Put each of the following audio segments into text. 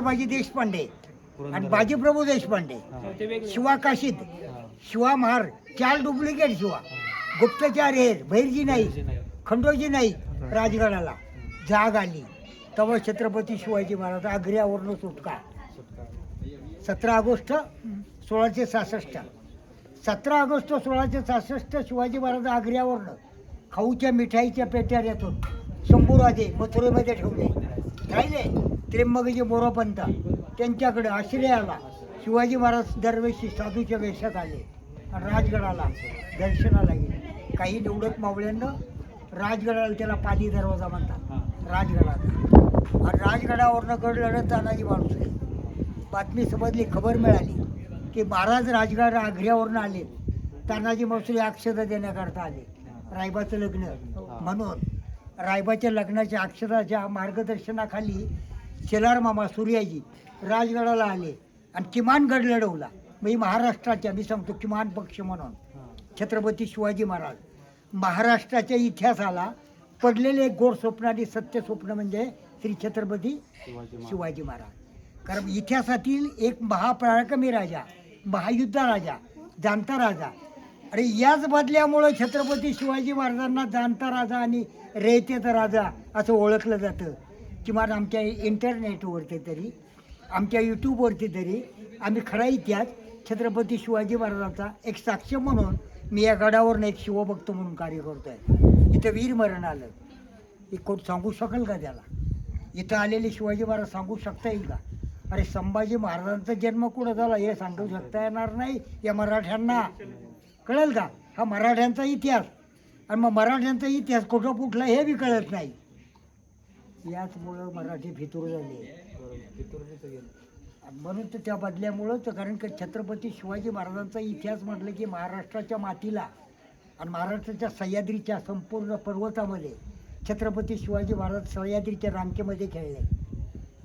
बाजी देशपांडे आणि बाजीप्रभू देशपांडे. शिवा काशीद शिवा महार चार डुप्लिकेट शिवा. गुप्तचार हेर भैरजी नाही खंडोजी नाही राजगडाला. जाग आली. तेव्हा छत्रपती शिवाजी महाराज आग्र्यावरनं सुटका. सतरा ऑगस्ट सोळाशे सहासष्ट. सतरा ऑगस्ट सोळाशे सहासष्ट शिवाजी महाराज आग्र्यावरनं खाऊच्या मिठाईच्या पेट्या येतो शंभूराजे मथुरेमध्ये ठेवले. त्र्यंबकजी मोरोपंत त्यांच्याकडे आश्रय आला शिवाजी महाराज दरवेळी साधूच्या वेशात आले. राजगडाला दर्शनाला गेले. काही निवडक मावळ्यांना राजगडाला त्याला पाली दरवाजा म्हणतात. राजगडाला. आणि राजगडावरनं गड लढत तानाजी माणूस आहे. बातमी समजली खबर मिळाली की महाराज राजगड आग्र्यावरनं आले. तानाजी मावसरे अक्षता देण्याकरता आले. रायबाचं लग्न. म्हणून रायबाच्या लग्नाच्या अक्षताच्या मार्गदर्शनाखाली शेलार मामा सूर्याजी राजगडाला आले आणि किमान गड लढवला. म्हणजे महाराष्ट्राच्या मी सांगतो किमान पक्ष म्हणून. छत्रपती शिवाजी महाराज. महाराष्ट्राच्या इतिहासाला पडलेले एक गोड स्वप्न आणि सत्य स्वप्न म्हणजे श्री छत्रपती शिवाजी महाराज. कारण इतिहासातील एक महापराक्रमी राजा महायुद्ध राजा जाणता राजा आणि याच बदल्यामुळं छत्रपती शिवाजी महाराजांना जाणता राजा आणि रेतेचा राजा असं ओळखलं जातं. किमान आमच्या इंटरनेटवरती तरी आमच्या यूट्यूबवरती तरी आम्ही खरा इतिहास छत्रपती शिवाजी महाराजांचा एक साक्ष म्हणून मी या गडावरून एक शिवभक्त म्हणून कार्य करतो आहे इथं वीरमरण आलं. हे कोण सांगू शकेल का त्याला? इथं आलेले शिवाजी महाराज सांगू शकता येईल का? अरे संभाजी महाराजांचा जन्म कुठं झाला हे सांगू शकता येणार नाही या मराठ्यांना. कळेल का? हा मराठ्यांचा इतिहास. आणि मग मराठ्यांचा इतिहास कुठं कुठला हे बी कळत नाही. याचमुळं मराठी फितूर झाली. म्हणून तर त्या बदल्यामुळं तर कारण की छत्रपती शिवाजी महाराजांचा इतिहास म्हटलं की महाराष्ट्राच्या मातीला आणि महाराष्ट्राच्या सह्याद्रीच्या संपूर्ण पर्वतामध्ये छत्रपती शिवाजी महाराज सह्याद्रीच्या रांकेमध्ये खेळले.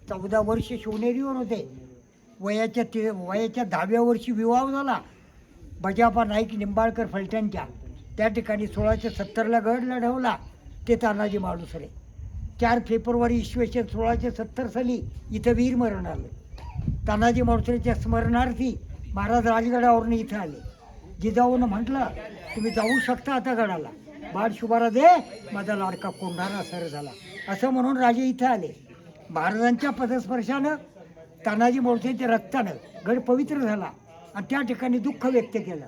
चौदा वर्ष शिवनेरीवर होते. वयाच्या ते वयाच्या दहाव्या वर्षी विवाह झाला. बजापा नाईक निंबाळकर फलटणच्या. त्या ठिकाणी सोळाशे सत्तरला गड लढवला ते तानाजी मालुसरे चार फेब्रुवारी इसवीसन सोळाशे सत्तर साली इथं वीर मरण आलं. तानाजी मालुसरेच्या स्मरणार्थी महाराज राजगडावरून इथं आले. जिजाऊनं म्हटलं तुम्ही जाऊ शकता आता गडाला. बाळ शुभारा दे माझा लाडका कोंढारा सर झाला. असं म्हणून राजे इथं आले. महाराजांच्या पदस्पर्शानं तानाजी मोर्चेच्या रक्तानं गड पवित्र झाला. आणि त्या ठिकाणी दुःख व्यक्त केलं.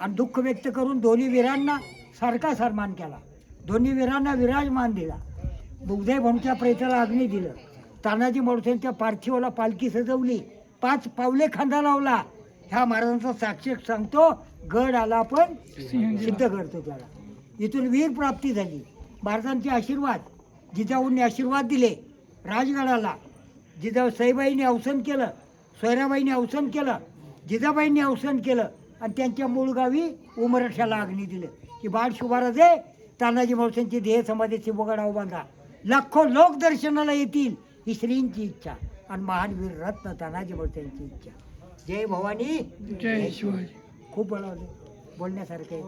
आणि दुःख व्यक्त करून दोन्ही वीरांना सारखा सन्मान केला. दोन्ही वीरांना विराजमान दिला. बुगदे भाऊच्या प्रेताला अग्नी दिलं. तानाजी मोडसेंच्या पार्थिवाला पालखी सजवली. पाच पावले खांदा लावला. ह्या महाराजांचा साक्षीक सांगतो गड आला पण सिद्ध करतो त्याला. इथून वीर प्राप्ती झाली. महाराजांचे आशीर्वाद जिजाऊंनी आशीर्वाद दिले. राजगडाला जिजाऊ सईबाईंनी अवसन केलं सोयराबाईंनी अवसन केलं. जिजाबाईंनी अवसान केलं आणि त्यांच्या मूळ गावी उमरठ्याला अग्नी दिलं. की बाळ शुभाराज तानाजी मावसांची देह समाधी शिवगडावर बांधा. लाखो लोक दर्शनाला येतील ही श्रींची इच्छा आणि महान वीर रत्न तानाजी मावसांची इच्छा. जय भवानी. जय शिवाजी. खूप बोलावले बोलण्यासारखे